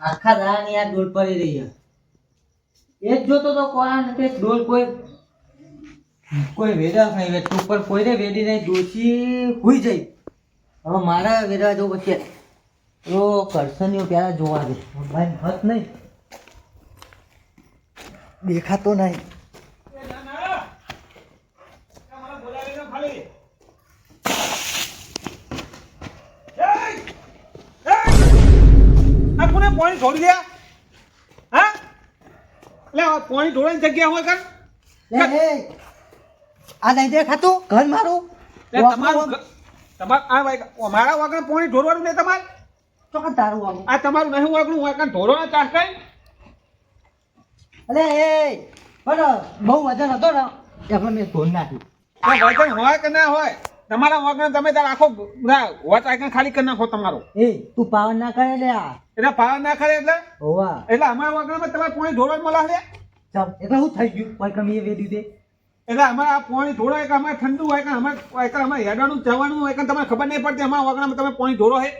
આખા દાડાની આ ડોલ પડી રહી એ જ જોતો તો કોણ કે ડોલ કોઈ કોઈ વેદા નહીં વેચતું ઉપર કોઈને વેડી નહીં દોષી હોઈ જઈ હવે મારા વેદા જો વચ્ચે તો કરશનીઓ પેલા જોવા દે? ભાઈ હત નહીં. દેખાતો નહીં આ કોને પાણી છોડી દે હા? લે આ પાણી ઢોળવાની જગ્યા હોય કર લે. આ નહીં દેખાતું ઘર મારું. તમારું તમાર આ ભાઈ મારા વાગણ પાણી ઢોળવાનું નહીં તમારે? ચોકન તારું આવું આ તમારું નહીં વાગણું વાગણ ઢોળવાનો ચાસ કઈ અરે એ પણ બહુ વજન હતો ને એટલે મેં ધોઈ નાખ્યું. વજન હોય કે ના હોય? તમારા વગર તમે તાર આખો બધા વોચ આઈકન ખાલી કરી નાખો તમારો. એ તું પાવન ના કરે લે આ. એટલે પાવર ના કરે એટલે? હોવા. એટલે અમારા વાગણમાં તમારે પોણી ઢોળવાનું મળે લે ચાલ એટલે હું થઈ ગયું? કોઈ કમી એ વેડી દે. એટલે અમારે આ પોણી ઢોળો એક અમારે ઠંડુ હોય કે અમારે એક અમારે હેડવાનું જવાનું હોય કે તમને ખબર નહીં પડતી અમારા વાગણામાં તમે પોણી ઢોળો હે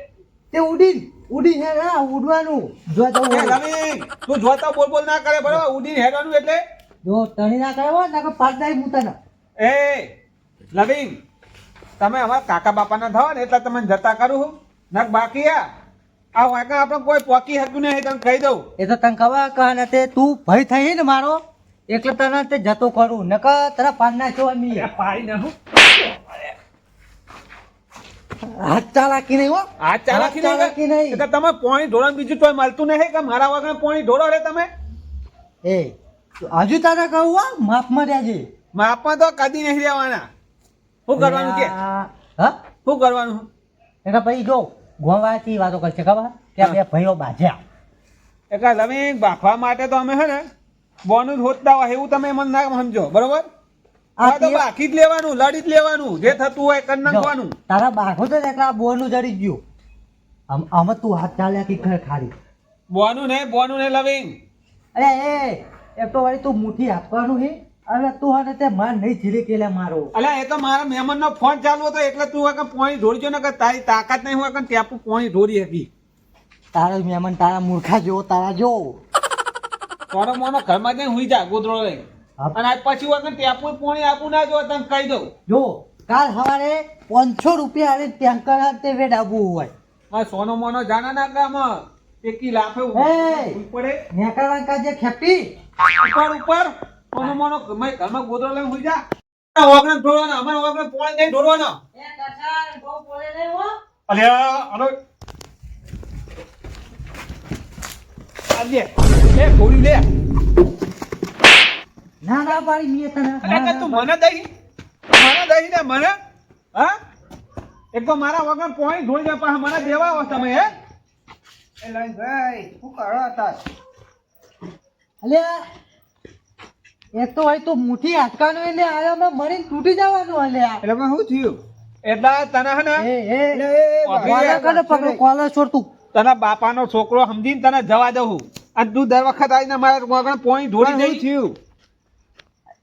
તે ઉડી ઉડી હે ના ઉડવાનું. જોતા. રવિ, તું જોતા બોલ બોલ ના કરે બરાબર? ઉડીને હેડવાનું એટલે? જો તણી ના કરે ને પાડ દઈ મૂતા ના એ નવીન તમે અમારા કાકા બાપાના થવા ને એટલે તમે જતા કરું નક બાકી આ. આ વાંકા આપણે કોઈ પોકી હતું નહીં તને કહી દઉં. એ તો તને ખબર કહે ને તે તું ભય થઈ ને મારો? એટલે તને તે જતો કરું નકર તારા પાન ના છો મી પાડી ના હું. હાથ ચાલાકી નહીં હો. આ ચાલાકી હાથ ચાલાકી નહીં. એટલે તમે પોણી ઢોળવાનું બીજું કોઈ મળતું નહીં કે? મારા વગર પોણી ઢોળો રે તમે? એ હજુ તારે કહું હો માફમાં રહેજે માફમાં તો કદી નહીં રહેવાના. શું કરવાનું કે? હા? શું કરવાનું? એટલે પછી જો ગોવાથી વાતો કરશે ખબર? કે બે ભાઈઓ બાજ્યા એટલે તમે બાફવા માટે તો અમે હે ને બોનું હોતતા હોય એવું તમે મને ના સમજો બરોબર? આ તો બાકી જ લેવાનું લડી જ લેવાનું જે થતું હોય કરી નાખવાનું. તારા બાઘો તો એકલા બોનું જડી ગયું. આમ આમ તું હાથ ચાલ્યા કે ખર ખારી બોનું નહીં બોનું નહીં લવિંગ. અરે એ એક તો વળી તું મુઠ્ઠી આપવાનું હે. અને તું હવે તે માન નહીં ઝીલી કેલે મારો અલ્યા એ તો મારા મહેમાનનો ફોન ચાલુ હતો એટલે તું આ પોણી ઢોળજો ને કે તારી તાકાત નહીં હોય કે ટેપુ પોણી ઢોળી હતી તારા મહેમાન તારા મૂર્ખા જેવો તારા જો તારો મોનો ઘરમાં જઈને હુઈ જા ગોદરો લઈ અને આજ પછી હોય ટેપુ પોણી આપું ના જો તને કહી દઉં જો કાલ સવારે પાંચસો રૂપિયા આલે ટેન્કર તે વેડ આવવું હોય આ સોનો મોનો જાના ના કામ એકી લાફે! પડે નેકળવા કાજે ખેપી ઉપર ઉપર મોનો ઘરમાં લઈને જા. ઢોળવાનો અમારા પોણી ઢોળવાનો અલ્યા ગોળી લે. ના ના પાડી મીએ તને. અલ્યા તું મને દઈ મને દઈ ને મને. હા? એક તો મારા વગર પોઈન્ટ ઢોળી જાય પાછા મને દેવા આવો તમે હે? એ લઈ ભાઈ શું કરો હતા અલ્યા એક તો હોય તો મુઠી હાથકાનું એટલે આયો મરીને તૂટી જવાનું અલ્યા એટલે શું થયું? એટલે તને હે ને એ એ એ, કને પકડો કોલર છોડ તું તને બાપાનો છોકરો સમજીને તને જવા દઉં અને તું દર વખત આવીને મારા વગર પોઈન્ટ ઢોળી જઈ. થયું?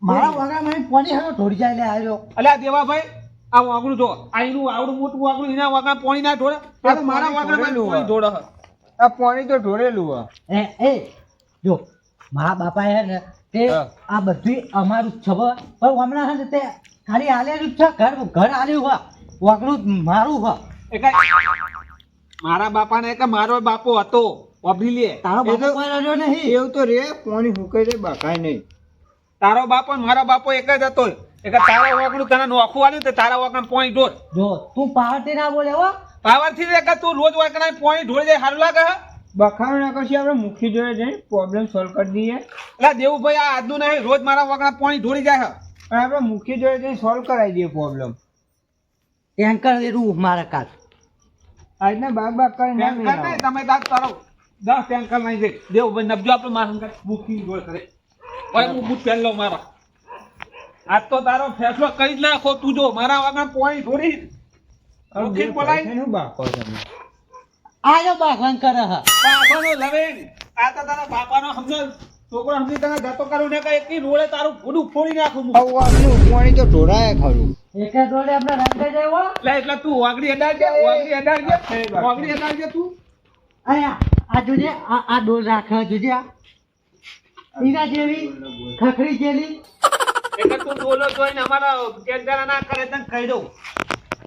મારા વગર મને પાણી હાલો ઢોળી જાય લે આયો અલ્યા દેવાભાઈ આ વાગણું જો આઈનું આવડું મોટું વાગણું એના વગર પોણી ના ઢોળે. આ તો મારા વગર પોણી ઢોળે આ પાણી તો ઢોળેલું હે એ જો મારા બાપા હે ને તે આ બધું અમારું જ છે પણ હમણાં હે તે ખાલી આલેલું જ છે. ઘર ઘર હાલ્યું હોય વગડું મારું હોય એટલે મારા બાપાને કે મારો બાપો હતો વાપરી લે તારો બાપો કોઈ રહ્યો નહીં. એવું તો રે પોણી હુકે રે બાકાય નહીં. તારો બાપો મારો બાપો એક જ હતો. એટલે તારા વાકડું તને નોખું આવ્યું તો તારા વાગડ પોણી ઢોળ જો તું પાવરથી ના બોલે હો. પાવરથી રે કે તું રોજ વાગડ પોણી ઢોળી જાય સારું લાગે હે? બખાડો ના કરશે આપણે મુખી જોડે જઈને પ્રોબ્લેમ સોલ્વ કરી દઈએ. એટલે દેવુભાઈ આ આજનું નહીં રોજ મારા વાગડ પાણી ઢોળી જાય પણ અને આપણે મુખી જોડે જઈને સોલ્વ કરાવી દઈએ પ્રોબ્લેમ એન્કર લેવું મારા કાલ. આજના બાગ બાગ કરીને તમે તાર કરો. દસ ટેન્કર નહીં દે દેવુભાઈ નબજો આપણે મારા મુખી બુકિંગ ઢોળ કરે. ઓય હું બુક પહેલો મારા. આજ તો તારો ફેસલો કરી જ નાખો તું જો મારા વગર પોણી ઢોળી. મેળાવો. મુખી બોલાય. પૈસાનું બાકો તમે. આયો બાગવાન કરે હ. બાપાનો લવેન આ તો તારા બાપાનો સમજો છોકરો સમજી તને જતો કરું ને કઈ એકની રોડે તારું ભૂડું ફોડી નાખું હું. આવું આપણું પાણી તો ઢોળાય ખરું. એકે જોડે આપણે રંગે જાય લે એટલે એટલે તું વાગડી અડાડજે વાગડી અડાડજે વાગડી અડાડજે તું. આયા આ જોજે આ આ ડોલ રાખ જોજે આ. ઈના જેવી ખખડી જેવી. એટલે તું બોલો તો અમારા કેન્દ્ર ના કરે તને કહી દઉં.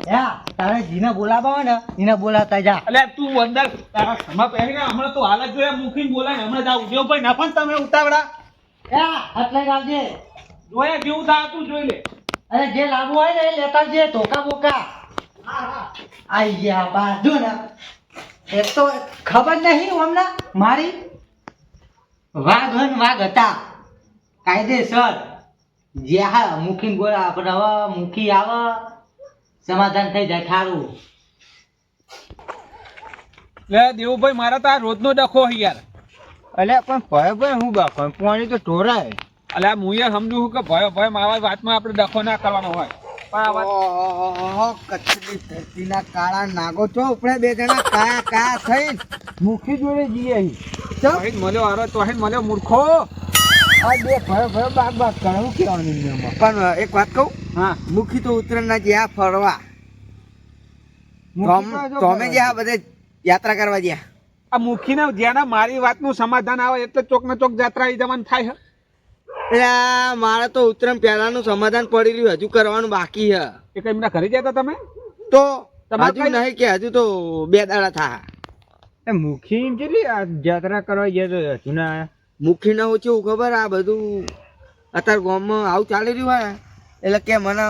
તારે જીને બોલાવા હોય ને એને બોલાવતા જા. એટલે તું અંદર તારા ખમા પહેરી ને હમણાં તો હાલત જોયા મૂકીને બોલાય ને હમણાં જાવ જેવું ભાઈ ના પણ તમે ઉતાવળા. એટલે આવજે જોયા જેવું થાય તું જોઈ લે. અરે જે લાવવું હોય ને એ લેતા જે ધોકા બોકા. આઈ ગયા બાજુ ને. એ તો ખબર નહીં હમણાં મારી? વાઘ હન વાઘ હતા. કાયદેસર. જે હા મુખી બોલા આપણે હવે મુખી આવે. સમાધાન થઈ જાય ખારું લે દેવુભાઈ મારા તો આ રોજનો ડખો છે યાર. અલ્યા પણ ભાઈ ભાઈ હું બાપા પાણી તો ઢોરાય. એટલે હું યાર સમજુ છું કે ભય ભય મારા વાતમાં આપણે ડખો ના કરવાનો હોય. પણ આ વાત ઓહો કચ્છની ધરતીના કાળા નાગો છો આપણે બે જણા કાયા કાયા થઈ મુખી જોડે જઈએ અહીં. તોહિન મળ્યો તોહિન મળ્યો મૂર્ખો. આ બે ભયો ભયો બાગ બાગ કરે હું કહેવાનું પણ એક વાત કહું? હા. મુખી તો ઉત્તરાયણના જ્યાં ફરવા તમે જ્યાં બધે યાત્રા કરવા ગયા? આ મુખીને જ્યાં મારી વાતનું સમાધાન આવે એટલે ચોક ને ચોક જાત્રા આવી જવાનું થાય એટલે મારે તો ઉત્તરાયણ પહેલાનું સમાધાન પડી રહ્યું હજુ કરવાનું બાકી છે એ કઈ એમના ઘરે જતા તમે? તો હજુ નહીં કે હજુ તો બે દાડા થા. મુખી કેટલી યાત્રા કરવા ગયા તો હજુ ના મુખી ને હું છું ખબર? આ બધું અત્યારે ગામમાં આવું ચાલી રહ્યું હોય એટલે કે મને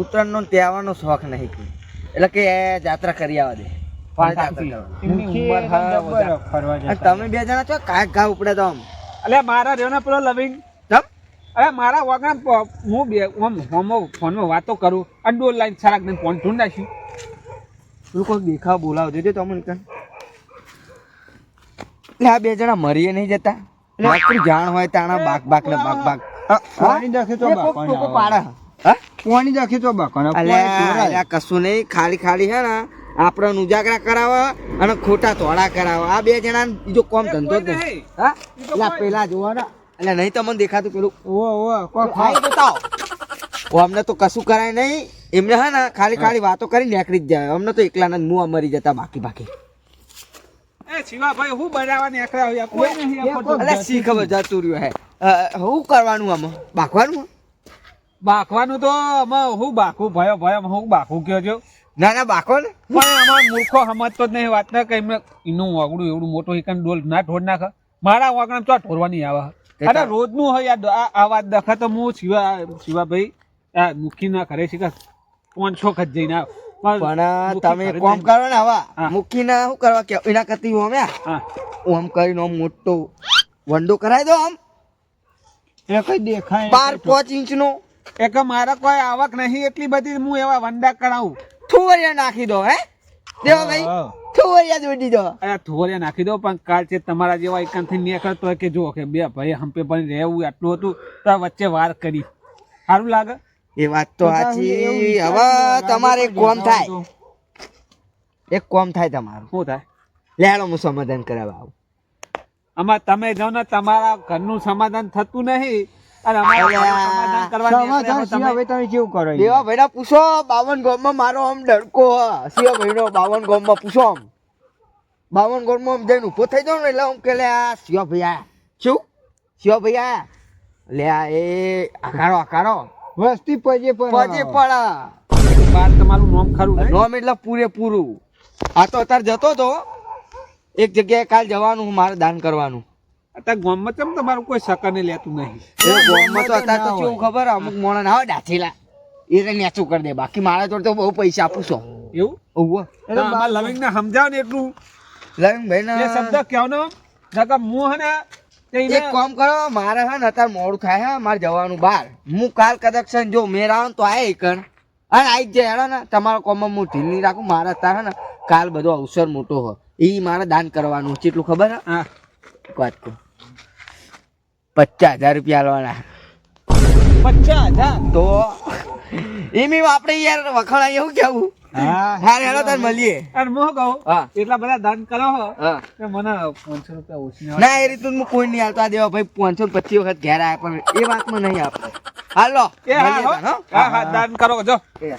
ઉત્તરાયણનો તહેવારનો શોખ નહીં એટલે કે જાત્રા કરી આવવા દે. તમે બે જણા છો કાંઈક ઘા ઉપડે તો આમ. એટલે મારા રહ્યો ને પેલો લવિંગ. અરે મારા વગર હું બે આમ હોમો ફોનમાં વાતો કરું અને ડોલ લાઈન સરાક ને ફોન ઢૂંઢ નાખ્યું તું કોઈ દેખાવ બોલાવ દેજો તમને કાન એટલે આ બે જણા મરીએ નહીં જતા. એટલે જાણ હોય તાણા બાક બાક ને બાક બાક. પાણી દખે તો કોક બાકોને આવે. પાડે. હા? પાણી દખે તો બાકોને. અલ્યા. કશું નહીં. ખાલી ખાલી હે ને આપણે ઉજાગરા કરાવવા અને ખોટા ધોળા કરાવવા. આ બે જણા બીજો કોમ ધંધો જ નહીં. હા? એટલે પેલા પેલા જોવાના એટલે નહીં તમને દેખાતું પેલું. ઓ ઓ કોઈ ખાઈ ઓ અમને તો કશું કરાય નહીં. એમને હે ને ખાલી ખાલી વાતો કરી નીકળી જ જાય. અમને તો એકલાના મું મરી જતા બાકી બાકી. શિવાભાઈ હું બનાવવા નીકળ્યા હોય કોઈ નહીં આ ખોટું. ખબર જતું રહ્યું હે? કરવાનું આમાં? બાકવાનું બાકવાનું તો અમે હું બાકું ભયો ભયો હું બાકું કયો છો? ના ના પણ અમાર મૂર્ખો સમજતો જ નહીં વાત ના કઈ એનું વાગડું એવડું મોટું હિકન ડોલ ના ઢોર નાખે. મારા વાગણ તો ઢોરવાની આવે. અરે રોજનું હોય આ વાત દખે તો હું શિવા શિવાભાઈ આ મુખી ના કરે છે કે પાંચસો ખત જઈને આવ. પણ તમે કોમ કરો ને હવે. મૂકીને શું કરવા કે એના કરતી હું અમે આમ કરીને આમ મોટો વંડો કરાવી દો આમ. એ કઈ દેખાય બાર પાંચ ઇંચ નો એક મારા કોઈ આવક નહીં એટલી બધી હું એવા વંડા કરાવું. થુવરિયા નાખી દો હે? દેવા ભાઈ. થુવરિયા જોડી દો. અરે થોરે નાખી દો પણ કાલ છે તમારા જેવા એકાંતથી નીકળતો હોય કે જો કે બે ભાઈ હંપે પણ રહેવું આટલું હતું તો વચ્ચે વાર કરી. સારું લાગે? એ વાત તો સાચી. હવે તમારે એક કોમ થાય. એક કોમ થાય તમારું. શું થાય? લેડો હું સમાધાન કરાવવા આવું. આમાં તમે જાઓ ને તમારા ઘરનું સમાધાન થતું નહીં બાવન ગામમાં આમ જઈને ઊભો થઈ જાવ ને એટલે આમ કે લે આ શિવ ભૈયા શું? શિવા ભૈયા લે આ એ આકારો આકારો વસ્તી પજે પછી પડા. બાર તમારું નામ ખરું? નોમ એટલે પૂરેપૂરું. આ તો અત્યારે જતો તો. એક જગ્યાએ કાલ જવાનું મારે દાન કરવાનું. અત્યારે ગામમાં કેમ તમારું કોઈ સકરને લેતું નહીં? એ ગામમાં તો અત્યારે તો ના કેવું ખબર? અમુક મોણા ના હોય ડાચેલા એ તો નેચું કરી દે. બાકી મારા જોડે તો બહુ પૈસા આપું છો. એવું? ઓવો તો ને સમજાવ સમજાવો ને એટલું? લવિંગ એ શબ્દ કહેવાનો ને? નકર મું ને એક કામ કરો મારે હે ને અત્યારે મોડું થાય હે મારે જવાનું બહાર હું કાલ કદાચ જો મેર આવું તો આય કણ અને આવી જ જાય હેડો ને. તમારા કોમમાં હું ઢીલ નહીં રાખું મારે અત્યારે ને કાલ બધો અવસર મોટો હોય એ મારે દાન કરવાનું છે એટલું ખબર હે? હા. વાત કહું. પચાસ હજાર રૂપિયા આલવાના. પચાસ હજાર? તો એમ આપણે યાર વખણાય એવું કેવું? હા હારે હેડો તાર મળીએ. અને હું કહું? એટલા બધા દાન કરો હો. કે મને પાંચસો રૂપિયા ઓછી ના ના એ રીતનું હું કોઈ નહીં આવતા દેવા ભાઈ પાંચસો પચીસ વખત ઘેર આવ્યા પણ એ વાતમાં નહીં આપતો. હાલો એ હા મળીએ હો. તાર, હો? હા હા દાન કરો જો. એ.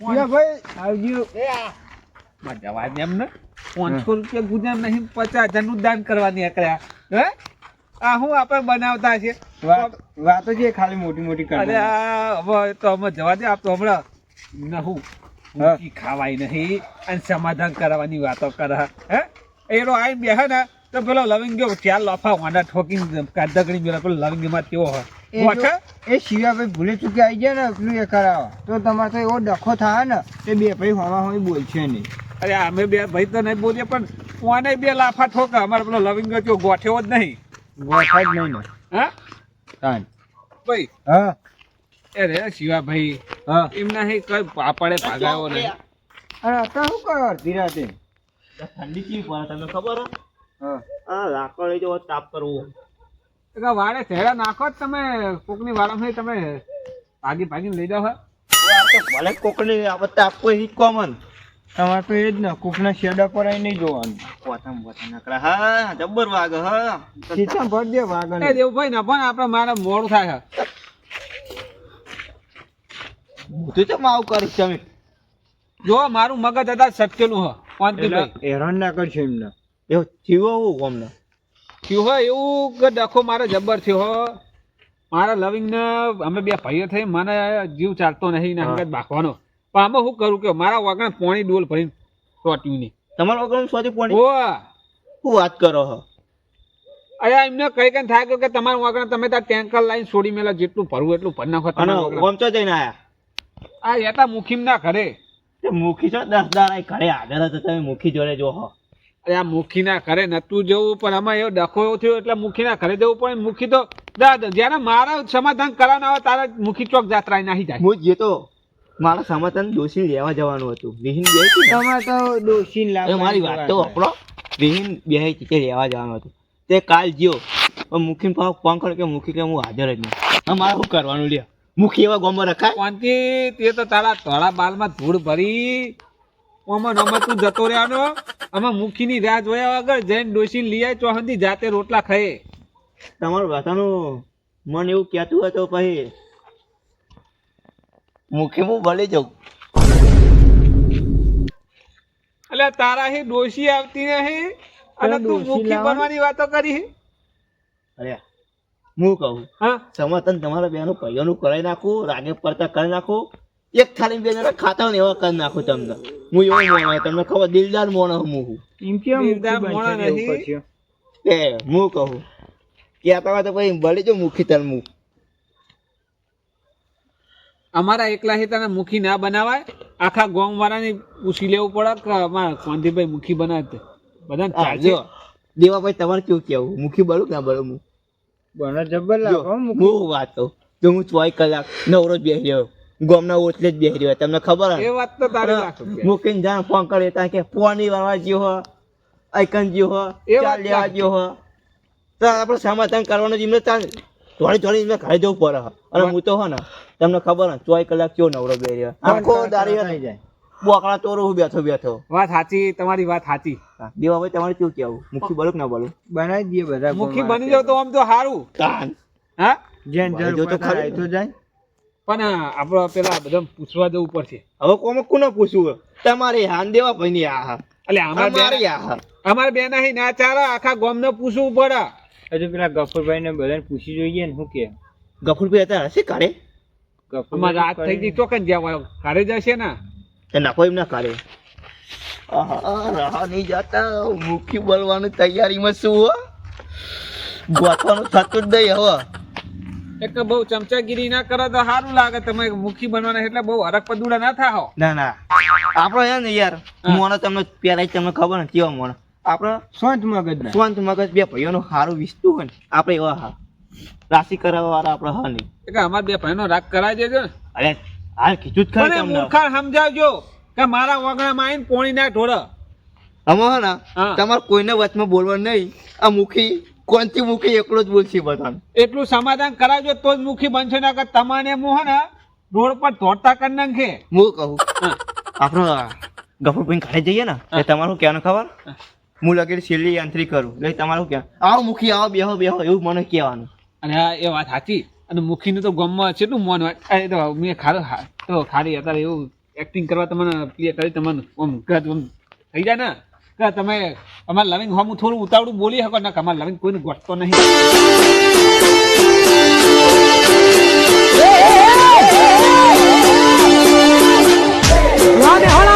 સિયા ભાઈ એ આ. મજા આવે એમ પાંચસો રૂપિયા ગુજાર નહીં પચાસ હજારનું દાન કરવા નીકળ્યા. હે? આ હું આપણે બનાવતા છે? વાત છે ખાલી મોટી મોટી અરે હવે તો અમે જવા દે આપ તો હમણાં. નહું ઊંચી ખાવાય નહીં અને સમાધાન કરવાની વાતો કરે હે એનો આઈ બેહે ને તો પેલો લવિંગ ચાર લોફા વાંડા ઠોકીને કાદગડી મેળે પેલો લવિંગમાં તેવો હોય એ શિવાભાઈ ભૂલે ચૂકી આવી જાય ને પેલું એ કરાવવા તો તમારે તો એવો ડખો થાય ને તે બે ભાઈ હોવા હોય બોલશે નહીં અરે અમે બે ભાઈ તો નહીં બોલીએ પણ કોને બે લાફા ઠોકે અમારે પેલો લવિંગ ગયો ગોઠ્યો જ નહીં ગોઠા જ નહીં ને હા ભાઈ હા એ રે શિવાભાઈ એમના હે કઈ પાપડે ભાગાયો નહીં. અરે અત્યારે શું કરો રાતે ઠંડી કેવી પડે તમને ખબર હે? હા. આ લાકડ જો તાપ કરવો. એટલે વાળે થેડા નાખો તમે કોકની વાળામાં તમે ભાગી ભાગીને લઈ જાઓ હે. ભલે કોકની આપણે તાપ કોઈ કોમન તમારે તો એ જ ને કુકના શેડા પર નહીં જોવાનું. પોતામ પોતા નકરા. હા જબ્બર વાગે હા. ખીચા ભર દે એ દેવભાઈ ના પણ આપણે મારે મોડું થાય છે તો ચમ કરી તમે? જો મારું મગજ હતા સટકેલું હ હેરાન ના કરશો એમને. એવું થયું હું અમને થયું હોય એવું કે ડખો મારે જબ્બર થયો હો. મારા લવિંગ ને અમે બે ભાઈઓ થઈ મને જીવ ચાલતો નહીં ને હંગત બાખવાનો પણ આમાં શું કરું કે મારા વાગણ પોણી ડોલ ભરીને ચોટ્યું નહીં તમારા વગર સ્વાદી પોણી? ઓ શું વાત કરો હો? અરે એમને કઈ કઈ થાય કે તમારા વાગણે તમે ત્યાં ટેન્કર લાઈન છોડી મેલા જેટલું ભરવું એટલું ભરી નાખો તમે ઓમ તો જઈને આયા. આ એતા મુખીમ ના ઘરે. મુખી છો? દસ દાડા ઘરે હાજર હતા તમે મુખી જોડે જો હો અરે આ મુખી ના ઘરે નતું જવું પણ આમાં એવો ડખો એવો થયો એટલે મુખી ના ઘરે જવું પણ મુખી તો દા- જ્યારે મારા સમાધાન કરવાના આવે તારે મુખી ચોક જાત્રા નાહી જાય. હું જે તો મારા સમાધાન દોષી લેવા જવાનું હતું. વિહીન બે તમારે તો મારી વાત તો આપણો વિહીન બે કે લેવા જવાનું હતું. તે કાલ જ્યો પણ મુખી ભાવ ફોન કર્યો કે મુખી કે હું હાજર જ નહીં. મારે શું કરવાનું લ્યો? મુખી એવા ગોમો રખાય? કોનથી? તે તો તારા ધોળા બાલમાં ધૂળ ભરી. ઓમાં ને તું જતો રહ્યાનો આમાં મુખીની રાહ જોયા વગર જૈન ડોસી લઈ આય ચોહંદી જાતે રોટલા ખાય. તમારું ભાષાનું મન એવું કહેતું હતું પછી મુખી હું ભલે જાઉં. એટલે તારા હે ડોસી આવતી નહીં. અને તું મુખી બનવાની વાતો કરી હે? અરે હું કહું? હા. સમર્થન તમારા બેનું ભાઈઓનું કરાવી નાખું રાગે પડતા કરી નાખું. એક થાળી બે જણા ખાતા હોય ને એવા કરી નાખું તમને. હું એવો મોણો તમને ખબર દિલદાર મોણો હું હું. એમ કેમ મોણા? એ હું કહું. કહેતા હોય તો પછી ભલે જો મુખી તન મુખ. અમારા એકલા હે તને મુખી ના બનાવાય? આખા ગોમ વાળાને પૂછી લેવું પડે કે અમારા કોંધીભાઈ મુખી બનાવે બધા દેવાભાઈ તમારે કેવું કેવું મુખી બળું કે ના બળું હું બને જબર લાગો હું વાત કહું? જો હું ચોવીસ કલાક નવરો જ બેસી રહ્યો ગોમના ઓટલે જ બેસી રહ્યો તમને ખબર? એ વાત તો તારી. મૂકીને જાણ ફોન કરે ત્યાં કે પોની વાળવા જ્યો હો? આઈકન જ્યો હો? એ વાત લેવા જ્યો હો? તો આપણે સમાધાન કરવાનો જ એમને ચાલ થોડી થોડી એમને ઘરે જવું પડે અને હું તો હો ને તમને ખબર ને ચોવીસ કલાક કયો નવરો બેસી રહ્યો આખો દારી જાય. બોકડા ચોરો હું બેઠો બેઠો. વાત સાચી તમારી વાત સાચી. દેવા ભાઈ તમારે કેવું કેવું મુખી બોલું ના બોલું. બનાવી દઈએ બધા મુખી બની જાવ તો આમ તો સારું તાન. હા? જેન જો તો પડે ખરી. તો જાય. પણ આપણે પેલા બધા પૂછવા જવું પડશે. હવે કોમાં કોને પૂછવું? તમારે હાન દેવા ભાઈ ની આ એટલે અમારે અમારે બે અમારે બે નહીં ના ચાલે આખા ગામને પૂછવું પડે. હજુ પેલા ગફુરભાઈ ને બધાને પૂછી જોઈએ ને શું કે? ગફુરભાઈ હતા હશે કાઢે અમારે રાત થઈ ગઈ ચોકન જ્યાં ઘરે જશે ને? તે નાખો એમ ના કાઢે. રહા નહીં જાતા. મુખી બોલવાની તૈયારીમાં શું હો. ગોતવાનું થતું જ નહીં હવે એક બહુ ચમચાગીરી ના કરો તો સારું લાગે તમે મુખી બનવાના એટલે બહુ હરક પદુડા ના થાઓ ના ના. આપણો હે ને યાર મોનો તમને ખબર ને કેવા મોનો આપણો શાંત મગજ ના સ્વંત મગજ બે ભાઈઓનું સારું વિસતું હોય ને આપણે એવા હા. રાશિ કરાવવા વાળા આપણે હા નહીં. એટલે અમારા બે ભાઈનો રાગ કરાવી દેજો ને. અરે હાલ કીધું જ ખરી તમને. મૂર્ખાણ સમજાવજો કે મારા વગણામાં આવીને પોણી ના ઢોળ. અમે હે ને તમારે કોઈને વચમાં બોલવાનું નહીં. આ મુખી કોનથી મુખી એકલો જ બોલશે બધા એટલું સમાધાન કરાવજો તો જ મુખી બનશે ના કે તમારે હું હે ને રોડ પર ધોડતા કરી નાખે. હું કહું? હા. આપણો ગફુરભાઈ ઘરે જઈએ ને એ તમારું કહેવાનું ખબર? હું. લગેલી છેલ્લી યાંત્રી કરું. એટલે તમારું ક્યાં? આવો મુખી આવો બેહો બેહો એવું મને કહેવાનું. અને એ વાત સાચી. અને મુખીનું તો ગમમાં કેટલું મન હોય તો મેં ખારું તો ખારી અત્યારે એવું એક્ટિંગ કરવા તમને પ્લે કરી તમને આમ ગત આમ થઈ જાય ને કે તમે અમારા લવિંગ હોમ થોડું ઉતાવળું બોલી શકો ના અમારા લવિંગ કોઈને ગોઠતો નહીં Run it.